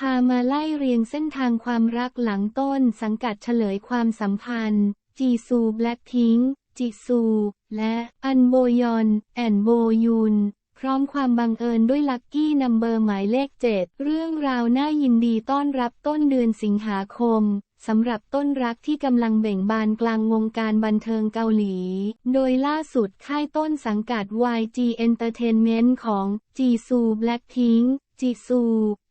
พามาไล่เรียงเส้นทางความรักหลังต้นสังกัดเฉลยความสัมพันธ์ จีซูแบล็คทิงจิซู และอันโบยอน แอนโบยุน พร้อมความบังเอิญด้วยลัคกี้นัมเบอร์หมายเลข 7 เรื่องราวน่ายินดีต้อนรับต้นเดือนสิงหาคม สำหรับต้นรักที่กำลังเบ่งบานกลางวงการบันเทิงเกาหลี โดยล่าสุดค่ายต้นสังกัด YG Entertainment ของจีซูแบล็คพิงจีซู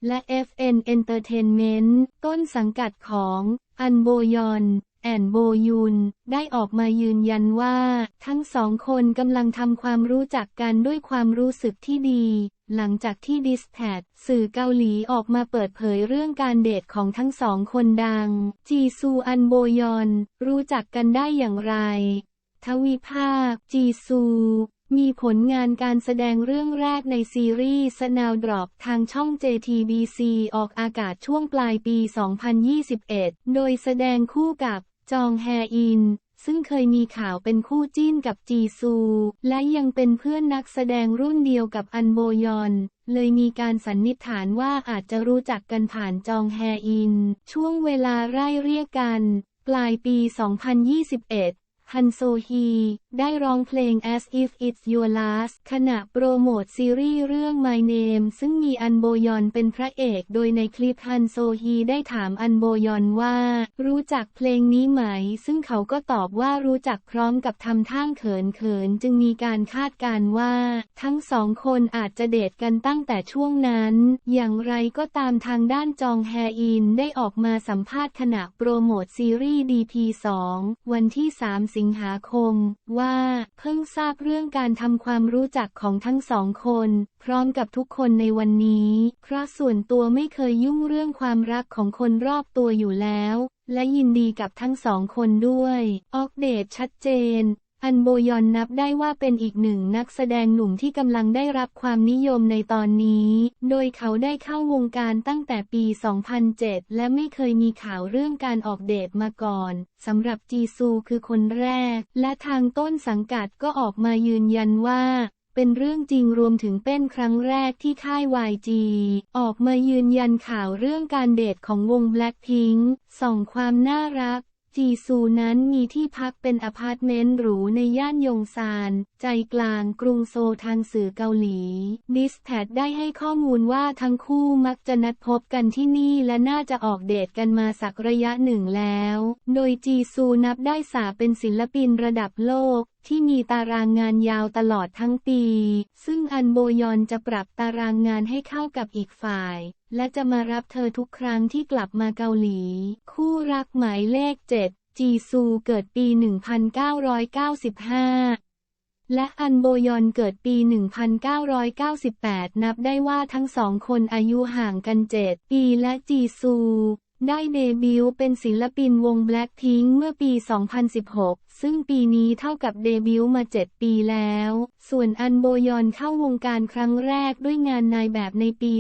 และ FN Entertainment ต้นสังกัดของอันโบยอนแอนโบยุน ได้ออกมายืนยันว่า ทั้งสองคนกำลังทำความรู้จักกันด้วยความรู้สึกที่ดี หลังจากที่ดิสแทดสื่อเกาหลีออกมาเปิดเผยเรื่องการเดทของทั้งสองคนดัง จีซูอันโบยอน รู้จักกันได้อย่างไร ทวิภาค จีซู มีผลงานการแสดงเรื่องแรกในซีรีส์ Snowdrop ทางช่อง JTBC ออกอากาศช่วงปลายปี 2021 โดยแสดงคู่กับจองแฮอิน ซึ่งเคยมีข่าวเป็นคู่จิ้นกับจีซู และยังเป็นเพื่อนนักแสดงรุ่นเดียวกับอันโบยอน เลยมีการสันนิษฐานว่าอาจจะรู้จักกันผ่านจองแฮอิน ช่วงเวลาไร่เรียกกัน ปลายปี 2021 ฮันโซฮี ได้ร้องเพลง As If It's Your Last ขณะโปรโมทซีรีส์เรื่อง My Name ซึ่งมีอันโบยอนเป็นพระเอก โดยในคลิปฮันโซฮีได้ถามอันโบยอนว่า รู้จักเพลงนี้ไหม ซึ่งเขาก็ตอบว่ารู้จักพร้อมกับทำท่างเขินเขินจึงมีการคาดการณ์ว่า ทั้งสองคนอาจจะเดทกันตั้งแต่ช่วงนั้น อย่างไรก็ตามทางด้านจองแฮอินได้ออกมาสัมภาษณ์ขณะโปรโมทซีรีส์ DP2 วันที่ 3 สิงหาคม ว่า เพิ่งทราบเรื่องการทำความรู้จักของทั้งสองคน พร้อมกับทุกคนในวันนี้ เพราะส่วนตัวไม่เคยยุ่งเรื่องความรักของคนรอบตัวอยู่แล้วและยินดีกับทั้งสองคนด้วย ออกเดตชัดเจน อันโบยอนนับได้ว่าเป็นอีกหนึ่งนักแสดงหนุ่มที่กำลังได้รับความนิยมในตอนนี้ โดยเขาได้เข้าวงการตั้งแต่ปี 2007 และไม่เคยมีข่าวเรื่องการออกเดทมาก่อน สำหรับจีซูคือคนแรก และทางต้นสังกัดก็ออกมายืนยันว่าเป็นเรื่องจริงรวมถึงเป็นครั้งแรกที่ค่าย YG ออกมายืนยันข่าวเรื่องการเดทของวง Blackpink ส่องความน่ารัก จีซูนั้นมีที่พักเป็นอพาร์ตเมนต์หรูในย่านยงซาน ใจกลางกรุงโซลทางสื่อเกาหลี นิสแทดได้ให้ข้อมูลว่าทั้งคู่มักจะนัดพบกันที่นี่และน่าจะออกเดทกันมาสักระยะหนึ่งแล้ว โดยจีซูนับได้สาเป็นศิลปินระดับโลก ที่มีตารางงานยาวตลอดทั้งปี ซึ่งอันโบยอนจะปรับตารางงานให้เข้ากับอีกฝ่าย และจะมารับเธอทุกครั้งที่กลับมาเกาหลี คู่รักหมายเลข 7 จีซูเกิดปี 1995และอันโบยอนเกิดปี 1998 นับได้ว่าทั้งสองคนอายุห่างกัน 7 ปีและจีซู ได้เดบิวต์เป็นศิลปินวง Blackpink เมื่อปี 2016 ซึ่งปีนี้เท่ากับเดบิวต์มา 7 ปีแล้ว ส่วนอันโบยอนเข้าวงการครั้งแรกด้วยงานนายแบบในปี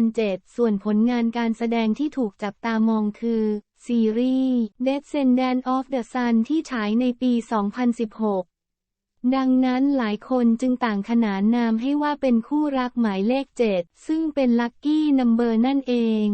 2007 ส่วนผลงานการแสดงที่ถูกจับตามองคือซีรีส์ Descendant of the Sun ที่ฉายในปี 2016ดังนั้นหลายคนจึงต่างขนานนามให้ว่าเป็นคู่รักหมายเลข7ซึ่งเป็นลัคกี้นัมเบอร์นั่นเอง